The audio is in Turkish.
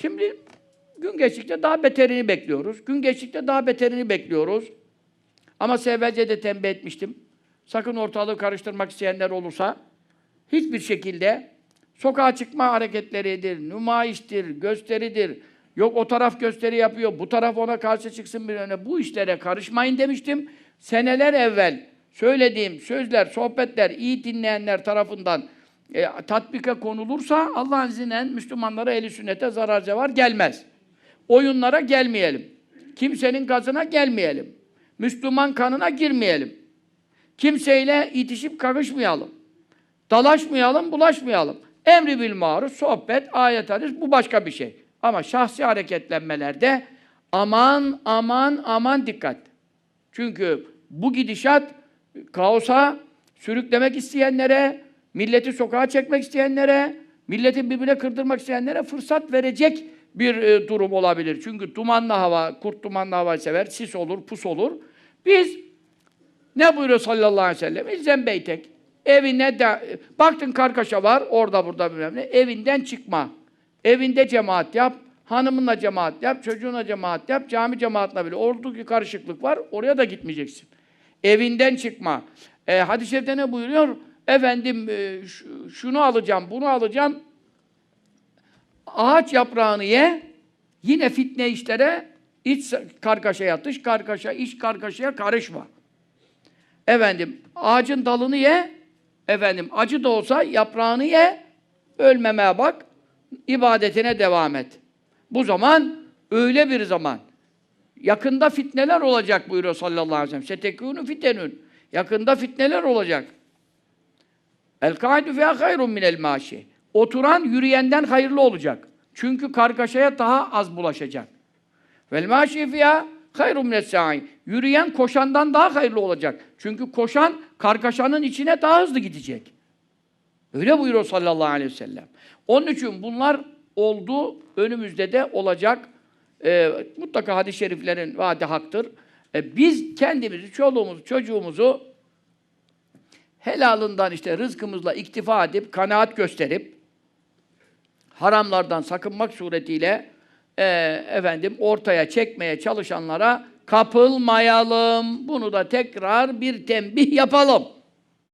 Şimdi gün geçtikçe daha beterini bekliyoruz. Gün geçtikçe daha beterini bekliyoruz. Ama size evvelce de tembih etmiştim. Sakın ortalığı karıştırmak isteyenler olursa hiçbir şekilde sokağa çıkma hareketleridir, nümayiştir, gösteridir. Yok o taraf gösteri yapıyor, bu taraf ona karşı çıksın bir öne. Bu işlere karışmayın demiştim. Seneler evvel söylediğim sözler, sohbetler iyi dinleyenler tarafından e, tatbika konulursa Allah'ın izniyle Müslümanlara eli sünnete zarar cevar gelmez. Oyunlara gelmeyelim. Kimsenin gazına gelmeyelim. Müslüman kanına girmeyelim. Kimseyle itişip kakışmayalım. Dalaşmayalım, bulaşmayalım. Emri bil maruf, sohbet, ayet hadis bu başka bir şey. Ama şahsi hareketlenmelerde aman aman aman dikkat. Çünkü bu gidişat kaosa sürüklemek isteyenlere, milleti sokağa çekmek isteyenlere, milleti birbirine kırdırmak isteyenlere fırsat verecek bir e, durum olabilir. Çünkü dumanlı hava, kurt dumanlı hava sever, sis olur, pus olur. Biz ne buyuruyor sallallahu aleyhi ve sellem? İlzem beytek. Evine de, baktın kargaşa var, orada burada bilmem ne. Evinden çıkma. Evinde cemaat yap. Hanımınla cemaat yap, çocuğuna cemaat yap, cami cemaatine bile. Oradaki karışıklık var, oraya da gitmeyeceksin. Evinden çıkma. E, hadis-i şerifte ne buyuruyor? Efendim e, şu- şunu alacağım, bunu alacağım. Ağaç yaprağını ye, yine fitne işlere, iç kargaşaya, dış kargaşa, iç kargaşaya karışma. Efendim, ağacın dalını ye, efendim, acı da olsa yaprağını ye, ölmemeye bak, ibadetine devam et. Bu zaman öyle bir zaman. Yakında fitneler olacak buyuruyor sallallahu aleyhi ve sellem. Setekûnü fitenün. Yakında fitneler olacak. El kaidu fiha hayrun minel maşi. Oturan yürüyenden hayırlı olacak. Çünkü kargaşaya daha az bulaşacak. Vel maşi fiha hayrun mine's sa'i. Yürüyen koşandan daha hayırlı olacak. Çünkü koşan kargaşanın içine daha hızlı gidecek. Öyle buyuruyor sallallahu aleyhi ve sellem. Onun için bunlar oldu, önümüzde de olacak. Ee, mutlaka hadis-i şeriflerin vaadi haktır. Ee, biz kendimizi, çoluğumuzu, çocuğumuzu helalından işte rızkımızla iktifa edip, kanaat gösterip, haramlardan sakınmak suretiyle e, efendim ortaya çekmeye çalışanlara kapılmayalım. Bunu da tekrar bir tembih yapalım.